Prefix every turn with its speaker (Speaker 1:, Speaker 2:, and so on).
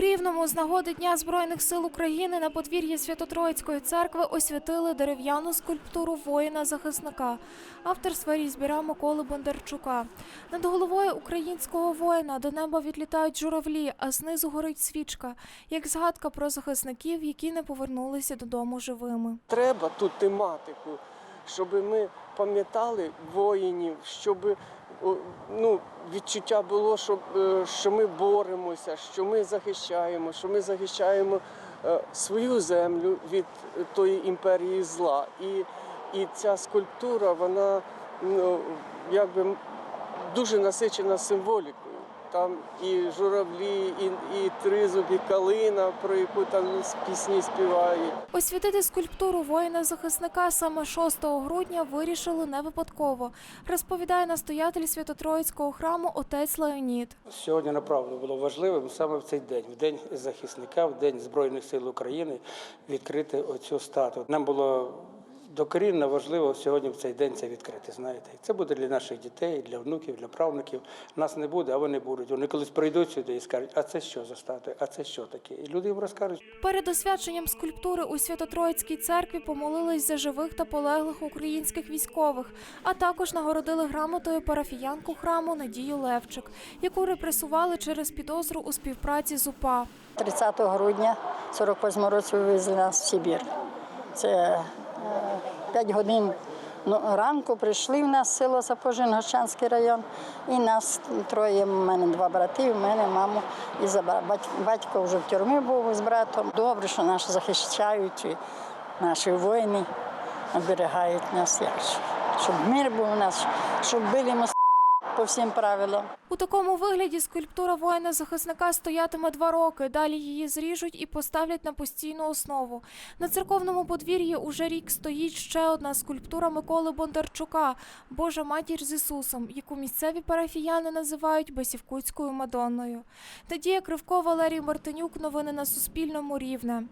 Speaker 1: Рівному з нагоди Дня Збройних сил України на подвір'ї Свято-Троїцької церкви освятили дерев'яну скульптуру воїна-захисника авторства різьбіра Миколи Бондарчука. Над головою українського воїна до неба відлітають журавлі, а знизу горить свічка, як згадка про захисників, які не повернулися додому живими.
Speaker 2: Треба ту тематику, щоб ми пам'ятали воїнів, щоб ну, відчуття було, що, е, що ми боремося, що ми захищаємо, що ми захищаємо е, свою землю від тої імперії зла. І, і ця скульптура, вона ну, якби дуже насичена символікою. Там і журавлі, і, і тризуб, і калина, про яку там пісні співають.
Speaker 1: Освятити скульптуру воїна-захисника саме 6 грудня вирішили не випадково, розповідає настоятель Свято-Троїцького храму отець Леонід.
Speaker 3: Сьогодні направду було важливим саме в цей день, в день захисника, в день Збройних сил України, відкрити оцю статую. Нам було докорінно важливо сьогодні в цей день це відкрити. Знаєте, це буде для наших дітей, для внуків, для правнуків. Нас не буде, а вони будуть. Вони колись прийдуть сюди і скажуть, а це що за статуя, а це що таке? І люди їм розкажуть.
Speaker 1: Перед освяченням скульптури у Свято-Троїцькій церкві помолились за живих та полеглих українських військових, а також нагородили грамотою парафіянку храму Надію Левчик, яку репресували через підозру у співпраці з УПА.
Speaker 4: 30 грудня 48 році вивезли нас в Сибір. Це 5 годин ну, ранку прийшли в нас в село Запожин, Гощанський район. І нас троє, в мене два брати, в мене маму і забрав. Батько, вже в тюрмі був з братом. Добре, що нас захищають, наші воїни оберігають нас, як щоб мир був у нас, щоб були ми по всім правилам.
Speaker 1: У такому вигляді скульптура воїна-захисника стоятиме два роки. Далі її зріжуть і поставлять на постійну основу. На церковному подвір'ї уже рік стоїть ще одна скульптура Миколи Бондарчука Божа матір з Ісусом, яку місцеві парафіяни називають Басівкутською Мадонною. Надія Кривко, Валерій Мартинюк. Новини на Суспільному. Рівне.